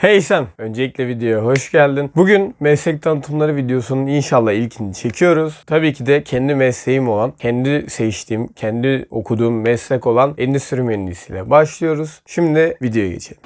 Hey sen! Öncelikle videoya hoş geldin. Bugün meslek tanıtımları videosunun inşallah ilkini çekiyoruz. Tabii ki de kendi mesleğim olan, kendi seçtiğim, kendi okuduğum meslek olan endüstri mühendisiyle başlıyoruz. Şimdi videoya geçelim.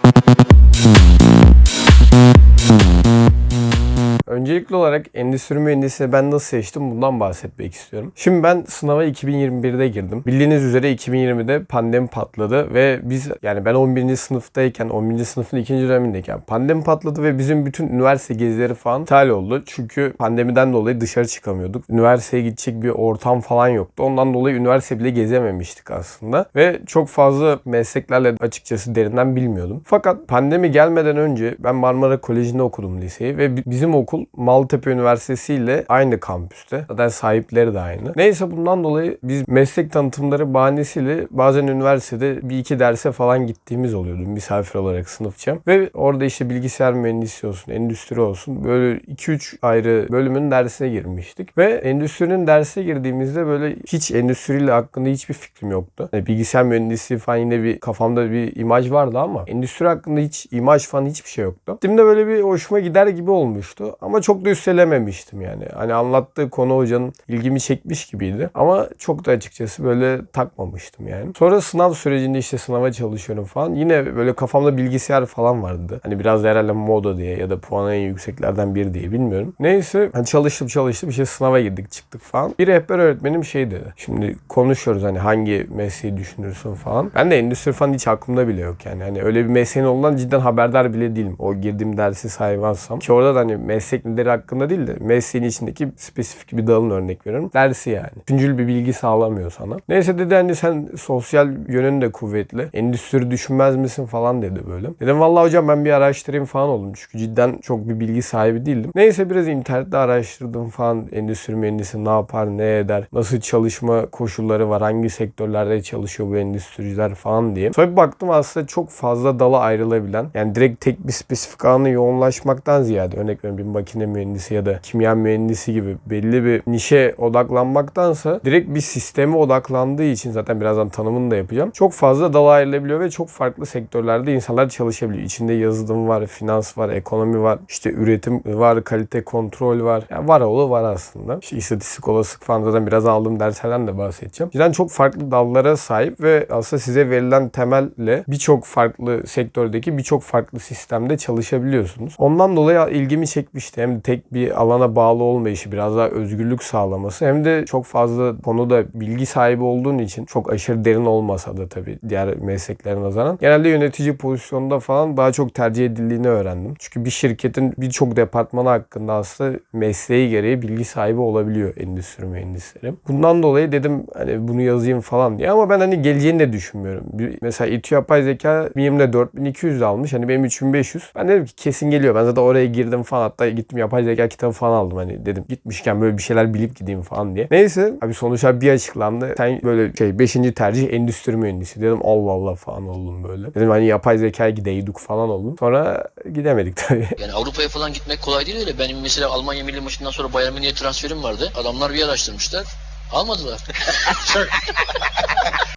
Öncelikli olarak endüstri mühendisliğini ben nasıl seçtim bundan bahsetmek istiyorum. Şimdi ben sınava 2021'de girdim. Bildiğiniz üzere 2020'de pandemi patladı ve biz yani ben 11. sınıftayken 11. sınıfın ikinci dönemindeyken pandemi patladı ve bizim bütün üniversite gezileri falan iptal oldu. Çünkü pandemiden dolayı dışarı çıkamıyorduk. Üniversiteye gidecek bir ortam falan yoktu. Ondan dolayı üniversite bile gezememiştik aslında. Ve çok fazla mesleklerle açıkçası derinden bilmiyordum. Fakat pandemi gelmeden önce ben Marmara Koleji'nde okudum liseyi ve bi- bizim okul Maltepe Üniversitesi ile aynı kampüste. Zaten sahipleri de aynı. Neyse bundan dolayı biz meslek tanıtımları bahanesiyle bazen üniversitede bir iki derse falan gittiğimiz oluyordu misafir olarak sınıfça. Ve orada işte bilgisayar mühendisi olsun, endüstri olsun böyle 2-3 ayrı bölümün dersine girmiştik. Ve endüstrinin derse girdiğimizde böyle hiç endüstriyle hakkında hiçbir fikrim yoktu. Hani bilgisayar mühendisi falan yine bir kafamda bir imaj vardı ama endüstri hakkında hiç imaj falan hiçbir şey yoktu. Gittiğimde böyle bir hoşuma gider gibi olmuştu. Ama çok da üstelememiştim yani. Hani anlattığı konu hocanın ilgimi çekmiş gibiydi. Ama çok da açıkçası böyle takmamıştım yani. Sonra sınav sürecinde işte sınava çalışıyorum falan. Yine böyle kafamda bilgisayar falan vardı. Hani biraz da herhalde moda diye ya da puanı en yükseklerden biri diye bilmiyorum. Neyse hani çalıştım çalıştım işte sınava girdik çıktık falan. Bir rehber öğretmenim şey dedi. Şimdi konuşuyoruz hani hangi mesleği düşünürsün falan. Ben de endüstri falan hiç aklımda bile yok yani. Hani öyle bir mesleğin olduğundan cidden haberdar bile değilim. O girdiğim dersi saymansam. Ki orada da hani meslekleri hakkında değil de mesleğin içindeki spesifik bir dalın örnek veriyorum. Dersi yani. Üçüncül bir bilgi sağlamıyor sana. Neyse dedi hani sen sosyal yönün de kuvvetli. Endüstri düşünmez misin falan dedi böyle. Dedim vallahi hocam ben bir araştırayım falan oldum. Çünkü cidden çok bir bilgi sahibi değildim. Neyse biraz internette araştırdım falan. Endüstri mühendisi ne yapar, ne eder, nasıl çalışma koşulları var, hangi sektörlerde çalışıyor bu endüstriciler falan diye. Sonra bir baktım aslında çok fazla dala ayrılabilen yani direkt tek bir spesifik alana yoğunlaşmaktan ziyade örnek veriyorum bir makine mühendisi ya da kimya mühendisi gibi belli bir nişe odaklanmaktansa direkt bir sisteme odaklandığı için zaten birazdan tanımını da yapacağım. Çok fazla dala ayrılabiliyor ve çok farklı sektörlerde insanlar çalışabiliyor. İçinde yazılım var, finans var, ekonomi var, işte üretim var, kalite kontrol var. Yani var oğlu var aslında. İşte istatistik olasılık falan zaten biraz aldığım derslerden de bahsedeceğim. Cidden çok farklı dallara sahip ve aslında size verilen temelle birçok farklı sektördeki birçok farklı sistemde çalışabiliyorsunuz. Ondan dolayı ilgimi çekmişti. Hem de tek bir alana bağlı olmayışı, biraz daha özgürlük sağlaması hem de çok fazla konuda bilgi sahibi olduğun için çok aşırı derin olmasa da tabii diğer mesleklere nazaran genelde yönetici pozisyonunda falan daha çok tercih edildiğini öğrendim. Çünkü bir şirketin birçok departmanı hakkında aslında mesleği gereği bilgi sahibi olabiliyor endüstri mühendisleri. Bundan dolayı dedim hani bunu yazayım falan diye ama ben hani geleceğini de düşünmüyorum. Mesela İTÜ Yapay Zeka BİM'de 4200 almış. Hani benim 3500. Ben dedim ki kesin geliyor. Ben zaten oraya girdim falan. Hatta gittim yapay zeka kitabı falan aldım. Hani dedim gitmişken böyle bir şeyler bilip gideyim falan diye. Neyse abi sonuçlar bir açıklandı. Sen böyle şey 5. tercih endüstri mühendisi. Dedim Allah Allah falan oldum böyle. Dedim hani yapay zekaya gideydik falan oldum. Sonra gidemedik tabii. Yani Avrupa'ya falan gitmek kolay değil öyle. Benim mesela Almanya milli maçından sonra Bayern Münih'e transferim vardı. Adamlar bir araştırmışlar. Almadılar.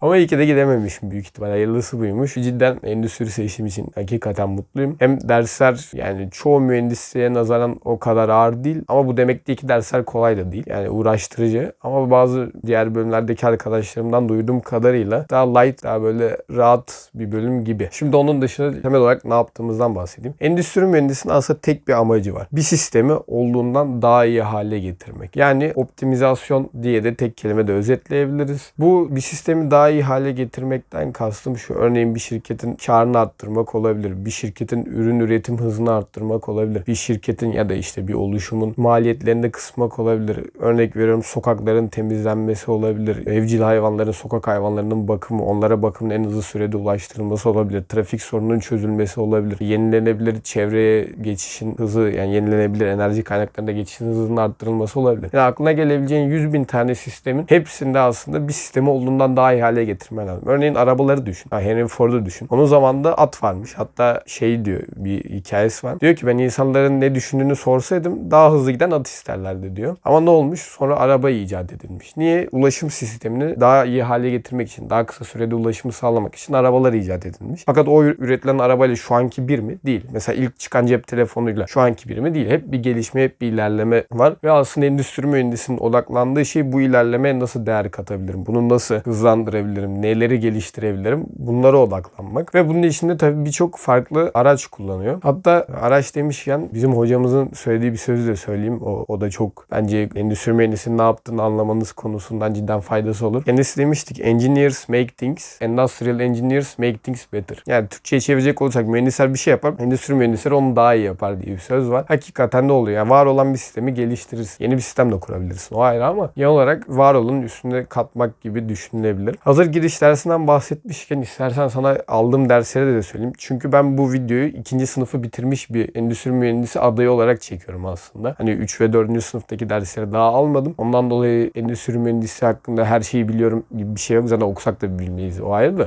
Ama iyi ki de gidememişim büyük ihtimal. Hayırlısı buymuş. Cidden endüstri seçtiğim için hakikaten mutluyum. Hem dersler yani çoğu mühendisliğe nazaran o kadar ağır değil. Ama bu demek değil ki dersler kolay da değil. Yani uğraştırıcı. Ama bazı diğer bölümlerdeki arkadaşlarımdan duyduğum kadarıyla daha light, daha böyle rahat bir bölüm gibi. Şimdi onun dışında temel olarak ne yaptığımızdan bahsedeyim. Endüstri mühendisinin aslında tek bir amacı var. Bir sistemi olduğundan daha iyi hale getirmek. Yani optimizasyon diye de tek kelimede özetleyebiliriz. Bu bir sistemi daha iyi hale getirmekten kastım şu. Örneğin bir şirketin karını arttırmak olabilir. Bir şirketin ürün üretim hızını arttırmak olabilir. Bir şirketin ya da işte bir oluşumun maliyetlerini kısmak olabilir. Örnek veriyorum sokakların temizlenmesi olabilir. Evcil hayvanların, sokak hayvanlarının bakımı, onlara bakımın en hızlı sürede ulaştırılması olabilir. Trafik sorununun çözülmesi olabilir. Yenilenebilir çevreye geçişin hızı yani yenilenebilir enerji kaynaklarında geçişin hızının arttırılması olabilir. Yani aklına gelebileceğin 100 bin tane sistemin hepsinde aslında bir sistemi olduğundan daha iyi hale getirmen lazım. Örneğin arabaları düşün. Ha, Henry Ford'u düşün. Onun zamanında at varmış. Hatta şey diyor bir hikayesi var. Diyor ki ben insanların ne düşündüğünü sorsaydım daha hızlı giden at isterlerdi diyor. Ama ne olmuş? Sonra araba icat edilmiş. Niye? Ulaşım sistemini daha iyi hale getirmek için, daha kısa sürede ulaşımı sağlamak için arabalar icat edilmiş. Fakat o üretilen arabayla şu anki bir mi? Değil. Mesela ilk çıkan cep telefonuyla şu anki bir mi? Değil. Hep bir gelişme, hep bir ilerleme var. Ve aslında endüstri mühendisinin odaklandığı şey bu ilerlemeye nasıl değer katabilirim? Bunu nasıl hızlandırabilirim? Neleri geliştirebilirim? Bunlara odaklanmak. Ve bunun içinde tabii birçok farklı araç kullanıyor. Hatta araç demişken bizim hocamızın söylediği bir sözü de söyleyeyim. O, o da çok bence endüstri mühendisinin ne yaptığını anlamanız konusundan cidden faydası olur. Kendisi demiştik engineers make things, industrial engineers make things better. Yani Türkçe'ye çevirecek olursak mühendisler bir şey yapar, endüstri mühendisleri onu daha iyi yapar diye bir söz var. Hakikaten de oluyor. Yani var olan bir sistemi geliştirirsin. Yeni bir sistem de kurabilirsin. O ayrı ama genel olarak var olanın üstüne katmak gibi düşünülebilir. Hazır giriş dersinden bahsetmişken istersen sana aldığım derslere de söyleyeyim. Çünkü ben bu videoyu ikinci sınıfı bitirmiş bir endüstri mühendisi adayı olarak çekiyorum aslında. Hani 3 ve 4. sınıftaki dersleri daha almadım. Ondan dolayı endüstri mühendisi hakkında her şeyi biliyorum gibi bir şey yok. Zaten okusak da bilmeyiz. O ayrı da.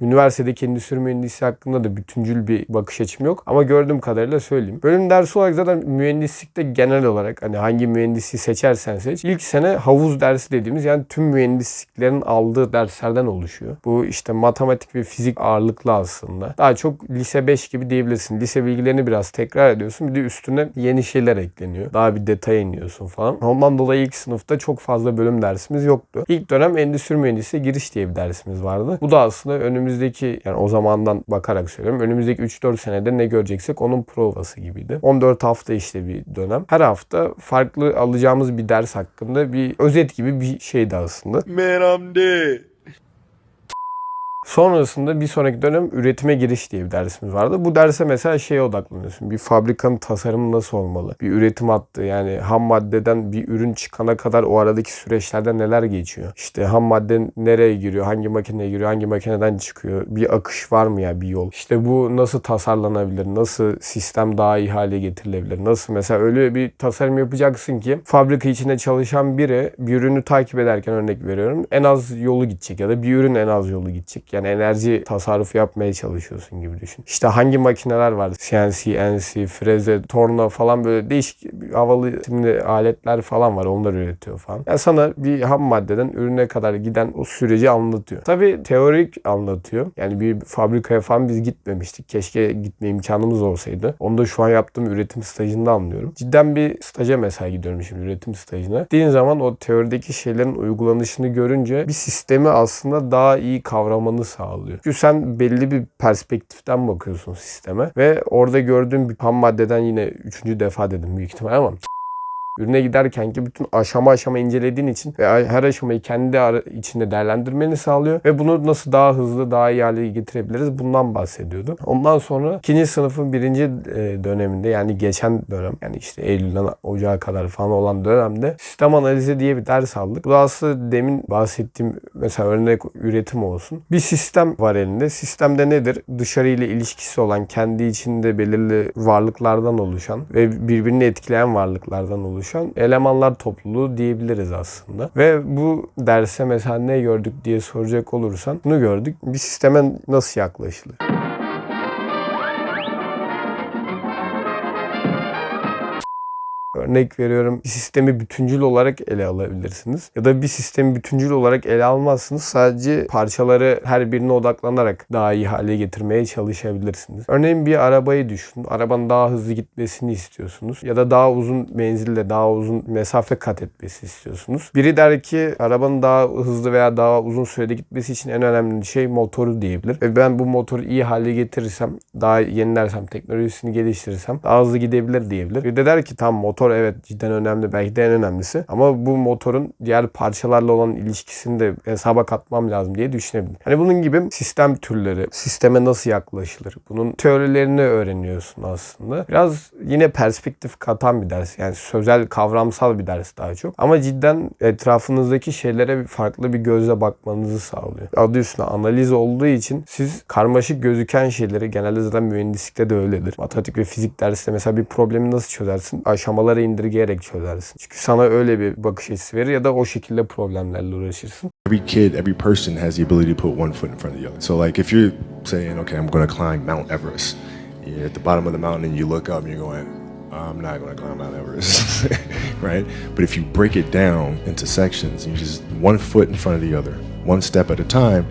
Üniversitedeki endüstri mühendisi hakkında da bütüncül bir bakış açım yok. Ama gördüğüm kadarıyla söyleyeyim. Bölüm dersi olarak zaten mühendislikte genel olarak hani hangi mühendisi seçersen seç. ilk sene havuz dersi dediğimiz yani tüm mühendisliklerin aldığı derslerden oluşuyor. Bu işte matematik ve fizik ağırlıklı aslında. Daha çok lise 5 gibi diyebilirsin. Lise bilgilerini biraz tekrar ediyorsun. Bir de üstüne yeni şeyler ekleniyor. Daha bir detaya iniyorsun falan. Ondan dolayı ilk sınıfta çok fazla bölüm dersimiz yoktu. İlk dönem endüstri mühendisi giriş diye bir dersimiz vardı. Bu da aslında önümüzdeki yani o zamandan bakarak söylüyorum. Önümüzdeki 3-4 senede ne göreceksek onun provası gibiydi. 14 hafta işte bir dönem. Her hafta farklı alacağımız bir ders hakkında bir özet gibi bir şeydi aslında. Dead. Sonrasında bir sonraki dönem üretime giriş diye bir dersimiz vardı. Bu derse mesela şeye odaklanıyorsun. Bir fabrikanın tasarımı nasıl olmalı? Bir üretim hattı yani ham maddeden bir ürün çıkana kadar o aradaki süreçlerde neler geçiyor? İşte ham madde nereye giriyor? Hangi makineye giriyor? Hangi makineden çıkıyor? Bir akış var mı ya bir yol? İşte bu nasıl tasarlanabilir? Nasıl sistem daha iyi hale getirilebilir? Nasıl mesela öyle bir tasarım yapacaksın ki fabrika içinde çalışan biri bir ürünü takip ederken örnek veriyorum en az yolu gidecek ya da bir ürün en az yolu gidecek. Yani enerji tasarrufu yapmaya çalışıyorsun gibi düşün. İşte hangi makineler var? CNC, NC, freze, torna falan böyle değişik havalı isimli aletler falan var. Onlar üretiyor falan. Yani sana bir ham maddeden ürüne kadar giden o süreci anlatıyor. Tabii teorik anlatıyor. Yani bir fabrikaya falan biz gitmemiştik. Keşke gitme imkanımız olsaydı. Onu da şu an yaptığım üretim stajında anlıyorum. Cidden bir staja mesela gidiyorum şimdi üretim stajına. Gittiğin zaman o teorideki şeylerin uygulanışını görünce bir sistemi aslında daha iyi kavramanı sağlıyor. Çünkü sen belli bir perspektiften bakıyorsun sisteme ve orada gördüğün bir ham maddeden yine üçüncü defa dedim büyük ihtimal ama ürüne giderken ki bütün aşama aşama incelediğin için ve her aşamayı kendi içinde değerlendirmeni sağlıyor ve bunu nasıl daha hızlı daha iyi hale getirebiliriz bundan bahsediyordu. Ondan sonra ikinci sınıfın birinci e, döneminde yani geçen dönem yani işte Eylül'den Ocağa kadar falan olan dönemde sistem analizi diye bir ders aldık. Bu da aslında demin bahsettiğim mesela örnek üretim olsun. Bir sistem var elinde. Sistemde nedir? Dışarıyla ilişkisi olan kendi içinde belirli varlıklardan oluşan ve birbirini etkileyen varlıklardan oluşan elemanlar topluluğu diyebiliriz aslında. Ve bu derse mesela ne gördük diye soracak olursan bunu gördük. Bir sisteme nasıl yaklaşılır? Örnek veriyorum bir sistemi bütüncül olarak ele alabilirsiniz. Ya da bir sistemi bütüncül olarak ele almazsınız. Sadece parçaları her birine odaklanarak daha iyi hale getirmeye çalışabilirsiniz. Örneğin bir arabayı düşün. Arabanın daha hızlı gitmesini istiyorsunuz. Ya da daha uzun menzille daha uzun mesafe kat etmesi istiyorsunuz. Biri der ki arabanın daha hızlı veya daha uzun sürede gitmesi için en önemli şey motoru diyebilir. Ve ben bu motoru iyi hale getirirsem, daha yenilersem, teknolojisini geliştirirsem daha hızlı gidebilir diyebilir. Bir de der ki tam motor evet cidden önemli belki de en önemlisi. Ama bu motorun diğer parçalarla olan ilişkisini de hesaba katmam lazım diye düşünebilir. Hani bunun gibi sistem türleri, sisteme nasıl yaklaşılır? Bunun teorilerini öğreniyorsun aslında. Biraz yine perspektif katan bir ders. Yani sözel, kavramsal bir ders daha çok. Ama cidden etrafınızdaki şeylere farklı bir gözle bakmanızı sağlıyor. Adı üstüne analiz olduğu için siz karmaşık gözüken şeyleri genelde zaten mühendislikte de öyledir. Matematik ve fizik dersinde mesela bir problemi nasıl çözersin? Aşamaları onları indirgeyerek çözersin. Çünkü sana öyle bir bakış açısı verir ya da o şekilde problemlerle uğraşırsın. every kid, every person has the ability to put one foot in front of the other. So, like, if you're saying, okay, I'm going to climb Mount Everest, you're at the bottom of the mountain and you look up and you're going, I'm not going to climb Mount Everest, right? But if you break it down into sections, you just one foot in front of the other, one step at a time,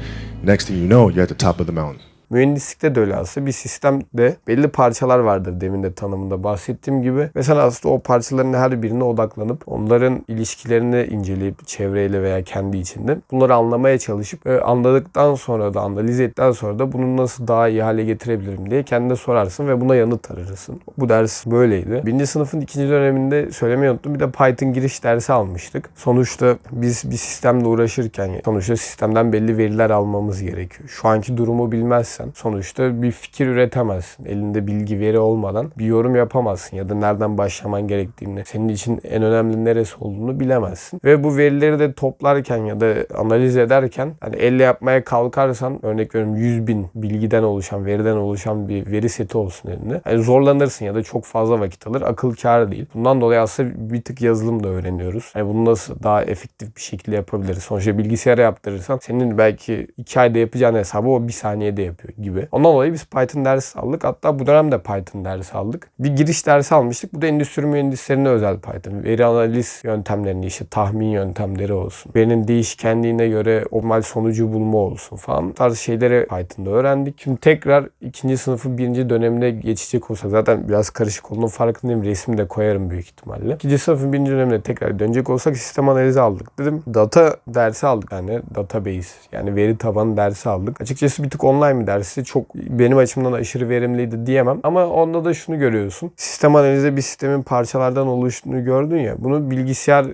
next thing you know, you're at the top of the mountain. Mühendislikte de öyle aslında. Bir sistemde belli parçalar vardır demin de tanımında bahsettiğim gibi. Ve sen aslında o parçaların her birine odaklanıp onların ilişkilerini inceleyip çevreyle veya kendi içinde bunları anlamaya çalışıp ve anladıktan sonra da analiz ettikten sonra da bunu nasıl daha iyi hale getirebilirim diye kendine sorarsın ve buna yanıt arırsın. Bu ders böyleydi. Birinci sınıfın ikinci döneminde söylemeyi unuttum. Bir de Python giriş dersi almıştık. Sonuçta biz bir sistemle uğraşırken sonuçta sistemden belli veriler almamız gerekiyor. Şu anki durumu bilmezsen sonuçta bir fikir üretemezsin. Elinde bilgi veri olmadan bir yorum yapamazsın ya da nereden başlaman gerektiğini, senin için en önemli neresi olduğunu bilemezsin. Ve bu verileri de toplarken ya da analiz ederken hani elle yapmaya kalkarsan örnek veriyorum 100 bin bilgiden oluşan, veriden oluşan bir veri seti olsun elinde. Yani zorlanırsın ya da çok fazla vakit alır. Akıl kârı değil. Bundan dolayı aslında bir tık yazılım da öğreniyoruz. Yani bunu nasıl daha efektif bir şekilde yapabiliriz. Sonuçta bilgisayara yaptırırsan senin belki 2 ayda yapacağın hesabı o bir saniyede yapıyor gibi. Ondan dolayı biz Python dersi aldık. Hatta bu dönemde Python dersi aldık. Bir giriş dersi almıştık. Bu da endüstri mühendislerine özel Python. Veri analiz yöntemlerini işte tahmin yöntemleri olsun. Verinin değişkenliğine göre optimal sonucu bulma olsun falan. Tarz şeyleri Python'da öğrendik. Şimdi tekrar ikinci sınıfın birinci dönemine geçecek olsak zaten biraz karışık olduğunun farkındayım. Resmi de koyarım büyük ihtimalle. İkinci sınıfın birinci dönemine tekrar dönecek olsak sistem analizi aldık dedim. Data dersi aldık yani database yani veri tabanı dersi aldık. Açıkçası bir tık online bir dersi çok benim açımdan aşırı verimliydi diyemem. Ama onda da şunu görüyorsun. Sistem analizi bir sistemin parçalardan oluştuğunu gördün ya. Bunu bilgisayar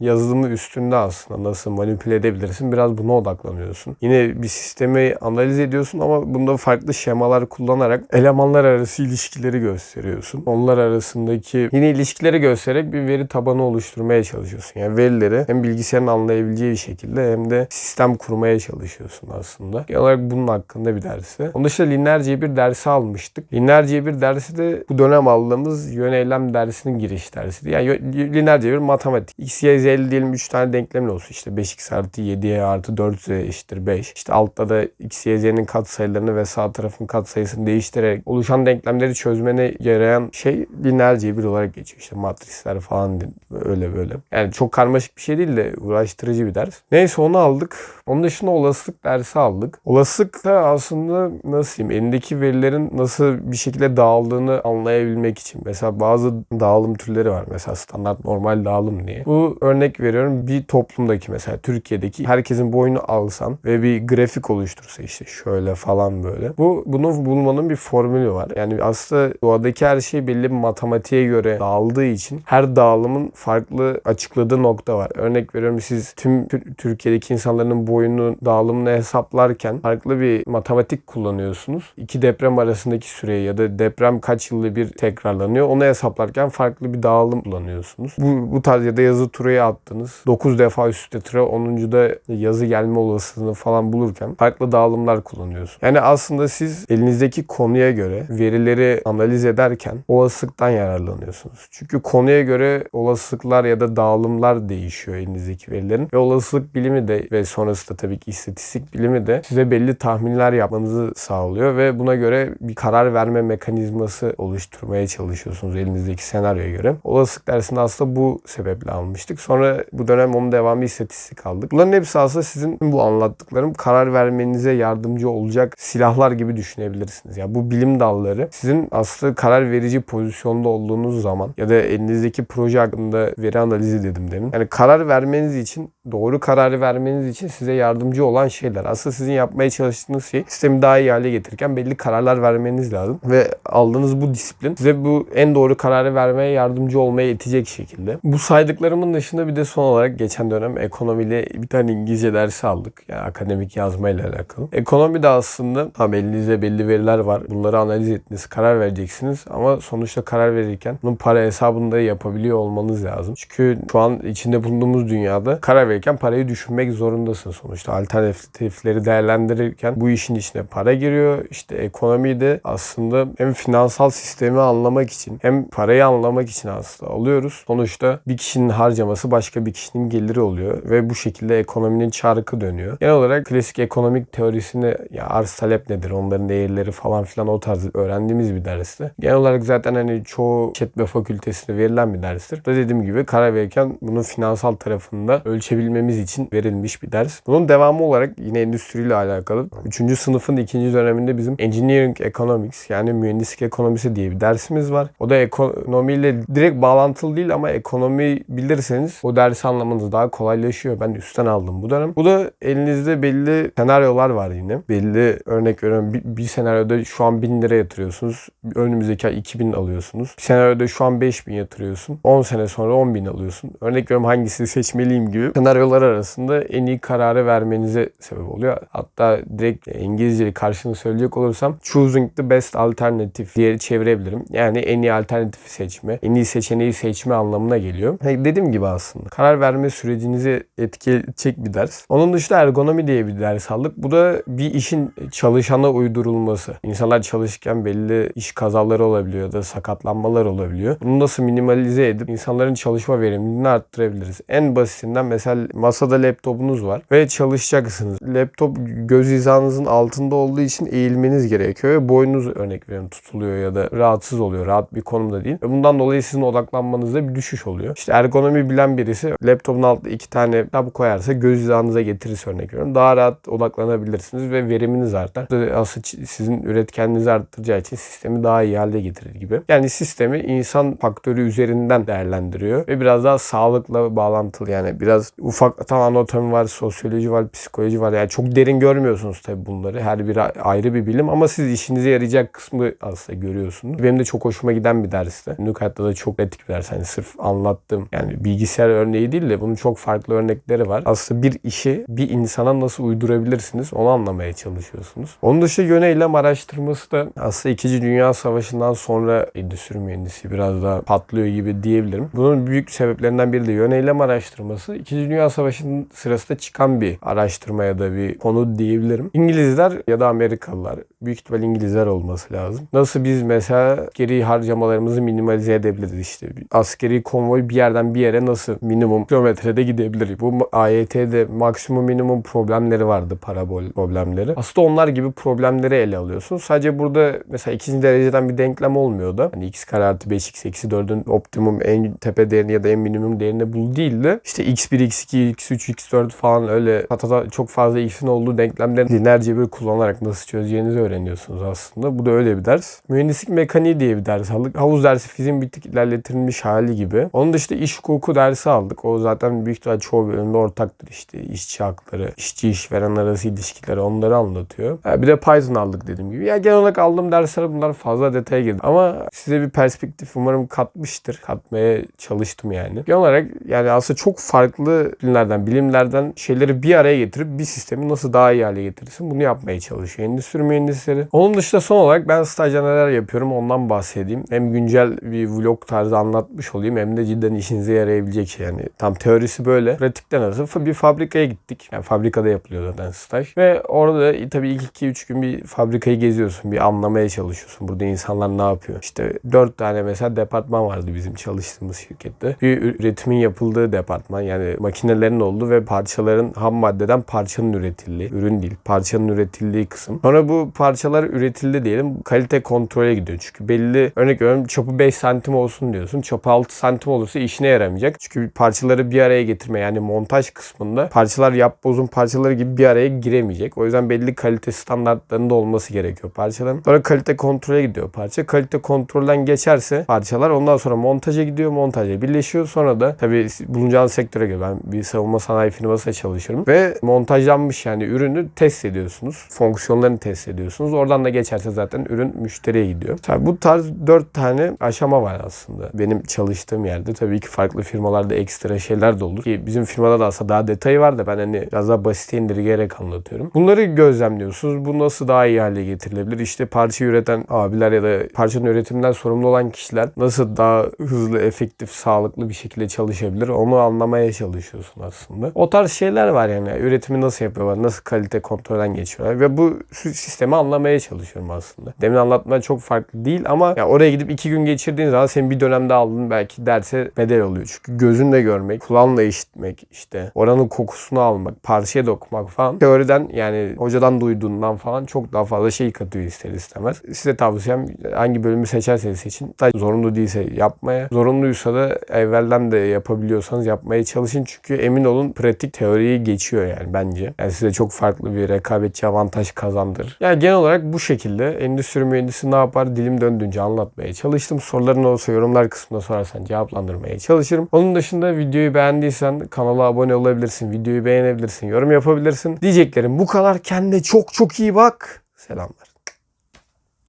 yazılımı üstünde aslında nasıl manipüle edebilirsin biraz buna odaklanıyorsun. Yine bir sistemi analiz ediyorsun ama bunda farklı şemalar kullanarak elemanlar arası ilişkileri gösteriyorsun. Onlar arasındaki yine ilişkileri göstererek bir veri tabanı oluşturmaya çalışıyorsun. Yani verileri hem bilgisayarın anlayabileceği bir şekilde hem de sistem kurmaya çalışıyorsun aslında. Genel olarak bunun hakkında bir dersi. Onun dışında lineer cebir dersi almıştık. Lineer cebir dersi de bu dönem aldığımız yöneylem dersinin giriş dersiydi. Yani lineer cebir matematik. X, Y, Z diyelim 3 tane denklemin olsun. İşte 5x artı 7y artı 4z eşittir 5. İşte altta da x, y, z'nin katsayılarını ve sağ tarafın katsayısını değiştirerek oluşan denklemleri çözmene yarayan şey lineer cebir olarak geçiyor. İşte matrisler falan öyle böyle. Yani çok karmaşık bir şey değil de uğraştırıcı bir ders. Neyse onu aldık. Onun dışında olasılık dersi aldık. Olasılık da aslında nasıl diyeyim elindeki verilerin nasıl bir şekilde dağıldığını anlayabilmek için. Mesela bazı dağılım türleri var. Mesela standart normal dağılım diye. Bu örnek veriyorum bir toplumdaki mesela Türkiye'deki herkesin boyunu alsan ve bir grafik oluştursa işte şöyle falan böyle. Bu bunu bulmanın bir formülü var. Yani aslında doğadaki her şey belli bir matematiğe göre dağıldığı için her dağılımın farklı açıkladığı nokta var. Örnek veriyorum siz tüm Tür- Türkiye'deki insanların boyunu dağılımını hesaplarken farklı bir matematik kullanıyorsunuz. İki deprem arasındaki süreyi ya da deprem kaç yılda bir tekrarlanıyor onu hesaplarken farklı bir dağılım kullanıyorsunuz. Bu, bu tarz ya da yazı turaya attınız. 9 defa üst üste tura 10. da yazı gelme olasılığını falan bulurken farklı dağılımlar kullanıyorsunuz. Yani aslında siz elinizdeki konuya göre verileri analiz ederken olasılıktan yararlanıyorsunuz. Çünkü konuya göre olasılıklar ya da dağılımlar değişiyor elinizdeki verilerin. Ve olasılık bilimi de ve sonrasında tabii ki istatistik bilimi de size belli tahminler yapmanızı sağlıyor ve buna göre bir karar verme mekanizması oluşturmaya çalışıyorsunuz elinizdeki senaryoya göre. Olasılık dersinde aslında bu sebeple almıştık. Sonra bu dönem onun devamı istatistik aldık. Bunların hepsi aslında sizin bu anlattıklarım karar vermenize yardımcı olacak silahlar gibi düşünebilirsiniz. Ya bu bilim dalları sizin aslında karar verici pozisyonda olduğunuz zaman ya da elinizdeki proje hakkında veri analizi dedim demin. Yani karar vermeniz için doğru kararı vermeniz için size yardımcı olan şeyler. Aslında sizin yapmaya çalıştığınız şey sistemi daha iyi hale getirirken belli kararlar vermeniz lazım. Ve aldığınız bu disiplin size bu en doğru kararı vermeye yardımcı olmaya itecek şekilde. Bu saydıklarımın dışında bir de son olarak geçen dönem ekonomiyle bir tane İngilizce dersi aldık. Yani akademik yazmayla alakalı. Ekonomi de aslında tam elinizde belli veriler var. Bunları analiz ettiniz, karar vereceksiniz. Ama sonuçta karar verirken bunun para hesabını da yapabiliyor olmanız lazım. Çünkü şu an içinde bulunduğumuz dünyada karar verirken parayı düşünmek zorundasın sonuçta. Alternatifleri değerlendirirken bu işin içine para giriyor. İşte ekonomiyi de aslında hem finansal sistemi anlamak için hem parayı anlamak için aslında alıyoruz. Sonuçta bir kişinin harcaması başka bir kişinin geliri oluyor ve bu şekilde ekonominin çarkı dönüyor. Genel olarak klasik ekonomik teorisini ya arz talep nedir, onların değerleri falan filan o tarz öğrendiğimiz bir dersti. Genel olarak zaten hani çoğu işletme fakültesinde verilen bir derstir. Da dediğim gibi karar verirken bunun finansal tarafında ölçebilmemiz için verilmiş bir ders. Bunun devamı olarak yine endüstriyle alakalı 3. sınıfın ikinci döneminde bizim Engineering Economics yani mühendislik ekonomisi diye bir dersimiz var. O da ekonomiyle direkt bağlantılı değil ama ekonomi bilirseniz o dersi anlamanız daha kolaylaşıyor. Ben üstten aldım bu dönem. Bu da elinizde belli senaryolar var yine. Belli örnek veriyorum bir, bir senaryoda şu an 1000 lira yatırıyorsunuz. Önümüzdeki ay 2000 alıyorsunuz. Bir senaryoda şu an 5000 yatırıyorsun. 10 sene sonra 10.000 alıyorsun. Örnek veriyorum hangisini seçmeliyim gibi senaryolar arasında en iyi kararı vermenize sebep oluyor. Hatta direkt İngilizce karşını söyleyecek olursam choosing the best alternative diye çevirebilirim. Yani en iyi alternatifi seçme, en iyi seçeneği seçme anlamına geliyor. Hani dediğim gibi aslında karar verme sürecinizi etkileyecek bir ders. Onun dışında ergonomi diye bir ders aldık. Bu da bir işin çalışana uydurulması. İnsanlar çalışırken belli iş kazaları olabiliyor da sakatlanmalar olabiliyor. Bunu nasıl minimalize edip insanların çalışma verimliliğini arttırabiliriz? En basitinden mesela masada laptopunuz var ve çalışacaksınız. Laptop göz hizanızın altında olduğu için eğilmeniz gerekiyor ve boynunuz örnek veriyorum tutuluyor ya da rahatsız oluyor. Rahat bir konumda değil. Ve bundan dolayı sizin odaklanmanızda bir düşüş oluyor. İşte ergonomi bilen birisi laptopun altında iki tane tab koyarsa göz hizanıza getirirse örnek veriyorum. Daha rahat odaklanabilirsiniz ve veriminiz artar. Aslında sizin üretkenliğinizi arttıracağı için sistemi daha iyi hale getirir gibi. Yani sistemi insan faktörü üzerinden değerlendiriyor ve biraz daha sağlıkla bağlantılı yani biraz ufak tam anatomi var, sosyoloji var, psikoloji var. Yani çok derin görmüyorsunuz tabii bunları. Her biri ayrı bir bilim ama siz işinize yarayacak kısmı aslında görüyorsunuz. Benim de çok hoşuma giden bir dersti. Günlük hayatta da çok etik bir ders. Hani sırf anlattığım yani bilgisayar örneği değil de bunun çok farklı örnekleri var. Aslında bir işi bir insana nasıl uydurabilirsiniz onu anlamaya çalışıyorsunuz. Onun dışında yöneylem araştırması da aslında 2. Dünya Savaşı'ndan sonra endüstri mühendisi biraz daha patlıyor gibi diyebilirim. Bunun büyük sebeplerinden biri de yöneylem araştırması. 2. Dünya Savaşı'nın sırasında çıkan bir araştırma ya da bir konu diyebilirim. İngilizler ya da Amerikalılar büyük ihtimal İngilizler olması lazım. Nasıl biz mesela geri harcamalarımızı minimalize edebiliriz işte. Askeri konvoy bir yerden bir yere nasıl minimum kilometrede gidebilir? Bu AYT'de maksimum minimum problemleri vardı parabol problemleri. Aslında onlar gibi problemleri ele alıyorsun. Sadece burada mesela ikinci dereceden bir denklem olmuyor da. Hani x kare artı 5x eksi 4'ün optimum en tepe değerini ya da en minimum değerini bul değil de işte x1, x2, x3, x4 falan öyle hatta çok fazla x'in olduğu denklemleri lineer cebir kullanarak nasıl çözeceğinizi öğreniyorsunuz aslında. Bu da öyle bir ders. Mühendislik mekaniği diye bir ders aldık. Havuz dersi fiziğin bir tık ilerletilmiş hali gibi. Onun dışında iş hukuku dersi aldık. O zaten büyük ihtimal çoğu bölümde ortaktır işte. işçi hakları, işçi işveren arası ilişkileri onları anlatıyor. Bir de Python aldık dediğim gibi. Ya genel olarak aldığım dersler bunlar fazla detaya girdi. Ama size bir perspektif umarım katmıştır. Katmaya çalıştım yani. Genel olarak yani aslında çok farklı bilimlerden, bilimlerden şeyleri bir araya getirip bir sistemi nasıl daha iyi hale getirirsin bunu yapmaya çalışıyor endüstri mühendisleri. Onun dışında son olarak ben stajda neler yapıyorum ondan bahsedeyim. Hem güncel bir vlog tarzı anlatmış olayım hem de cidden işinize yarayabilecek şey yani. Tam teorisi böyle. Pratikte nasıl? Bir fabrikaya gittik. Yani fabrikada yapılıyor zaten staj. Ve orada tabii ilk 2-3 gün bir fabrikayı geziyorsun. Bir anlamaya çalışıyorsun. Burada insanlar ne yapıyor? İşte 4 tane mesela departman vardı bizim çalıştığımız şirkette. Bir üretimin yapıldığı departman yani makinelerin olduğu ve parçaların ham maddeden parçanın üretildiği, ürün değil parçanın üretildiği kısım. Sonra bu parçalar üretildi diyelim kalite kontrole gidiyor. Çünkü belli örnek veriyorum çapı 5 santim olsun diyorsun. Çapı 6 santim olursa işine yaramayacak. Çünkü parçaları bir araya getirme yani montaj kısmında parçalar yap bozun parçaları gibi bir araya giremeyecek. O yüzden belli kalite standartlarında olması gerekiyor parçaların. Sonra kalite kontrole gidiyor parça. Kalite kontrolden geçerse parçalar ondan sonra montaja gidiyor. Montaja birleşiyor. Sonra da tabii bulunacağınız sektöre göre ben bir savunma sanayi firmasında çalışıyorum. Ve montajlanmış yani ürünü test ediyorsunuz. Fonksiyonlarını test ediyorsunuz. Oradan da geçerse zaten ürün müşteriye gidiyor. Tabii bu tarz dört tane aşama var aslında. Benim çalıştığım yerde tabii ki farklı firmalarda ekstra şeyler de olur. Ki bizim firmada da aslında daha detayı var da ben hani biraz daha basit indirgeyerek anlatıyorum. Bunları gözlemliyorsunuz. Bu nasıl daha iyi hale getirilebilir? İşte parça üreten abiler ya da parçanın üretiminden sorumlu olan kişiler nasıl daha hızlı, efektif, sağlıklı bir şekilde çalışabilir? Onu anlamaya çalışıyorsun aslında. O tarz şeyler var yani. Üretimi nasıl yapıyorlar, nasıl kalite kontrolden geçiyorlar ve bu sistemi anlamaya çalışıyorum aslında. Demin anlatma çok farklı değil ama ya oraya gidip iki gün geçirdiğin zaman senin bir dönemde aldığın belki derse bedel oluyor. Çünkü gözünle görmek, kulağınla işitmek, işte oranın kokusunu almak, parçaya dokumak falan. Teoriden yani hocadan duyduğundan falan çok daha fazla şey katıyor ister istemez. Size tavsiyem hangi bölümü seçerseniz seçin. Zorunlu değilse yapmaya. Zorunluysa da evvelden de yapabiliyorsanız yapmaya çalışın. Çünkü emin olun pratik teoriyi geçiyor yani bence. Yani size çok farklı bir rekabetçi avantaj kazandırır. Yani genel olarak bu şekilde endüstri mühendisi ne yapar dilim döndüğünce anlatmaya çalıştım. Soruların olursa yorumlar kısmına sorarsan cevaplandırmaya çalışırım. Onun dışında videoyu beğendiysen kanala abone olabilirsin. Videoyu beğenebilirsin. Yorum yapabilirsin. Diyeceklerim bu kadar. Kendine çok çok iyi bak. Selamlar.